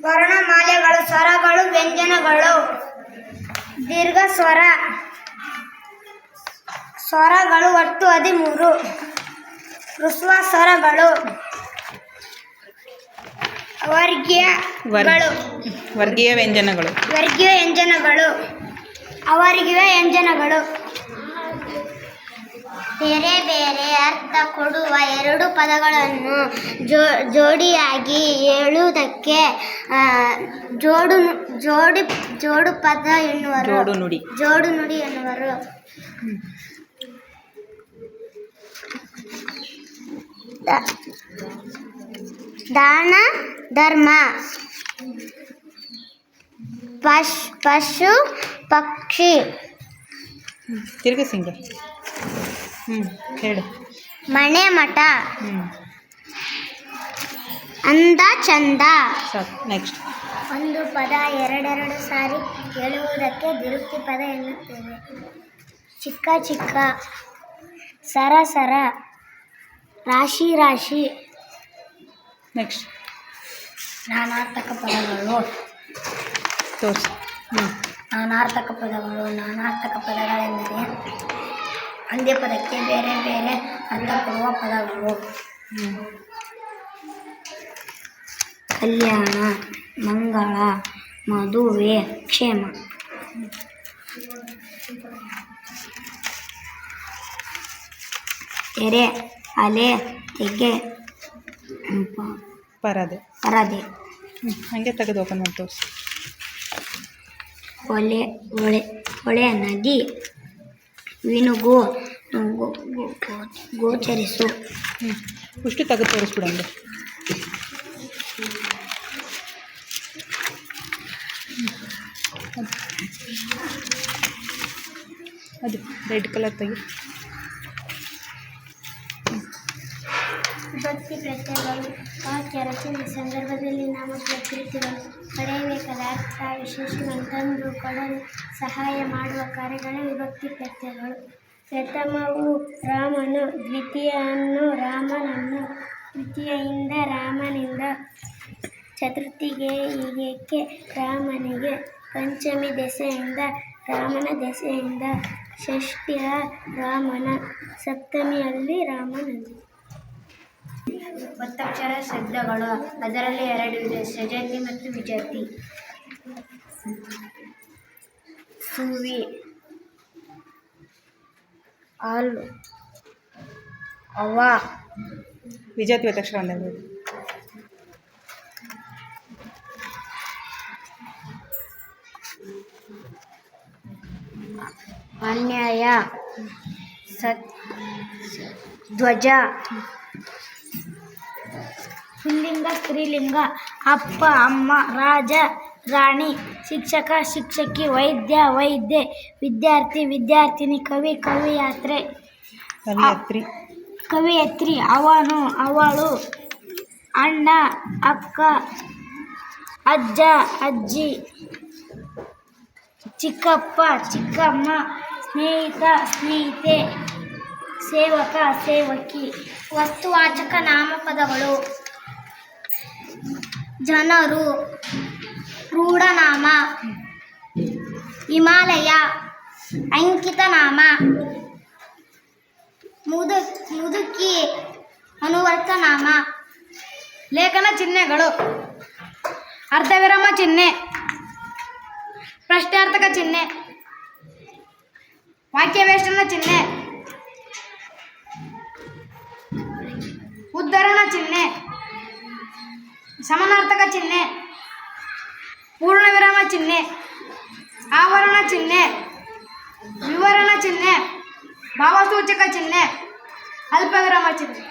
ವರ್ಣಮಾಲೆಗಳು ಸ್ವರಗಳು ವ್ಯಂಜನಗಳು. ದೀರ್ಘ ಸ್ವರ. ಸ್ವರಗಳು ಒಟ್ಟು ಹದಿಮೂರು. ಋಸ್ವ ಸ್ವರಗಳು. ವರ್ಗೀಯಗಳು ವರ್ಗೀಯ ವ್ಯಂಜನಗಳು. ವರ್ಗೀಯ ವ್ಯಂಜನಗಳು. ಅವರ್ಗೀಯ ವ್ಯಂಜನಗಳು. ಬೇರೆ ಬೇರೆ ಅರ್ಥ ಕೊಡುವ ಎರಡು ಪದಗಳನ್ನು ಜೋ ಜೋಡಿಯಾಗಿ ಹೇಳುವುದಕ್ಕೆ ಜೋಡು ಜೋಡಿ ಜೋಡು ಪದ ಎನ್ನುವರು. ಜೋಡು ನುಡಿ. ಜೋಡು ನುಡಿ ಎನ್ನುವರು. ದಾನ ಧರ್ಮ. ಪಶ್ ಪಶು ಪಕ್ಷಿ. ತಿರುಗಿಸಿಂಗ ಸಿಂಗ. ಹ್ಞೂ ಹೇಳು. ಮನೆ ಮಠ. ಅಂದ ಚಂದ. ಸಾಕು ನೆಕ್ಸ್ಟ್ ಒಂದು ಪದ ಎರಡೆರಡು ಸಾರಿ ಹೇಳುವುದಕ್ಕೆ ದಿರುಕ್ತಿ ಪದ ಎನ್ನುತ್ತೇವೆ. ಚಿಕ್ಕ ಚಿಕ್ಕ ಸರ ಸರ ರಾಶಿ ರಾಶಿ. ನೆಕ್ಸ್ಟ್ ನಾನಾರ್ಥಕ ಪದಗಳು. ತೋರಿಸಿ. ಹ್ಞೂ ನಾನಾರ್ಥಕ ಪದಗಳು ನಾನಾರ್ಥಕ ಪದಗಳೆಂದರೆ ಒಂದೇ ಪದಕ್ಕೆ ಬೇರೆ ಬೇರೆ ಅರ್ಥ ಕೊಡುವ ಪದಗಳು. ಕಲ್ಯಾಣ ಮಂಗಳ ಮದುವೆ ಕ್ಷೇಮ. ಎರೆ ಅಲೆ ತೆಗೆ ಪರದೆ. ಪರದೆ. ಹಂಗೆ ತೆಗೆದು ಓಪನ್ ಮಾಡಿ ತೋರಿಸಿ ಹೊಳೆ ಒಳೆ ಒಳೆ ನದಿ. వినుగు గోచరిసు పుష్టి తగ్గ చూడండి. అది రెడ్ కలర్ పై ಪ್ರತ್ಯಯಗಳು ವಾಕ್ಯ ರಚನೆ ಸಂದರ್ಭದಲ್ಲಿ ನಾಮ ಪ್ರಕೃತಿಗಳು ಪಡೆಯಬೇಕಾದ ಅರ್ಥ ವಿಶೇಷಣಗಳನ್ನು ಕೊಡಲು ಸಹಾಯ ಮಾಡುವ ಕಾರ್ಯಗಳೇ ವಿಭಕ್ತಿ ಪ್ರತ್ಯಯಗಳು. ಪ್ರಥಮವು ರಾಮನು ದ್ವಿತೀಯನ್ನು ರಾಮನನ್ನು ತೃತೀಯಿಂದ ರಾಮನಿಂದ, ಚತುರ್ಥಿಗೆ ಹೀಗೆ ರಾಮನಿಗೆ, ಪಂಚಮಿ ದೆಸೆಯಿಂದ ರಾಮನ ದೆಸೆಯಿಂದ, ಷಷ್ಠಿಯ ರಾಮನ, ಸಪ್ತಮಿಯಲ್ಲಿ ರಾಮನಲ್ಲಿ ಒತ್ತಕ್ಷರ ಶಬ್ದಗಳು. ಅದರಲ್ಲಿ ಎರಡು ಇದೆ. ಸಜತಿ ಮತ್ತು ವಿಜತಿ. ಸುವಿ. ಆಲ್. ಅವಾ. ವಿಜಾತಿ ಒತ್ತಕ್ಷರ ಒಂದೇ ಅನ್ಯಾಯ. ಸತ್ ಧ್ವಜ. ಪುಲ್ಲಿಂಗ ಸ್ತ್ರೀಲಿಂಗ ಅಪ್ಪ ಅಮ್ಮ ರಾಜ ರಾಣಿ ಶಿಕ್ಷಕ ಶಿಕ್ಷಕಿ ವೈದ್ಯ ವೈದ್ಯೆ ವಿದ್ಯಾರ್ಥಿ ವಿದ್ಯಾರ್ಥಿನಿ ಕವಿ ಕವಿಯಾತ್ರೆ. ಕವಿಯತ್ರಿ. ಕವಿಯತ್ರಿ. ಅವನು ಅವಳು ಅಣ್ಣ ಅಕ್ಕ ಅಜ್ಜ ಅಜ್ಜಿ ಚಿಕ್ಕಪ್ಪ ಚಿಕ್ಕಮ್ಮ ಸ್ನೇಹಿತ ಸ್ನೇಹಿತೆ ಸೇವಕ ಸೇವಕಿ. ವಸ್ತುವಾಚಕ ನಾಮಪದಗಳು. ಜನರು ರೂಢನಾಮ, ಹಿಮಾಲಯ, ಅಂಕಿತನಾಮ, ಮುದು, ಮುದುಕಿ, ಅನುವರ್ತನಾಮ, ಲೇಖನ ಚಿಹ್ನೆಗಳು, ಅರ್ಧವಿರಾಮ ಚಿಹ್ನೆ, ಪ್ರಶ್ನಾರ್ಥಕ ಚಿಹ್ನೆ, ವಾಕ್ಯವೇಷ್ಟನ ಚಿಹ್ನೆ, ಉದ್ಧರಣ ಚಿಹ್ನೆ. ಸಮಾನಾರ್ಥಕ ಚಿಹ್ನೆ ಪೂರ್ಣ ವಿರಾಮ ಚಿಹ್ನೆ ಆವರಣ ಚಿಹ್ನೆ ವಿವರಣ ಚಿಹ್ನೆ ಭಾವಸೂಚಕ ಚಿಹ್ನೆ ಅಲ್ಪವಿರಾಮ ಚಿಹ್ನೆ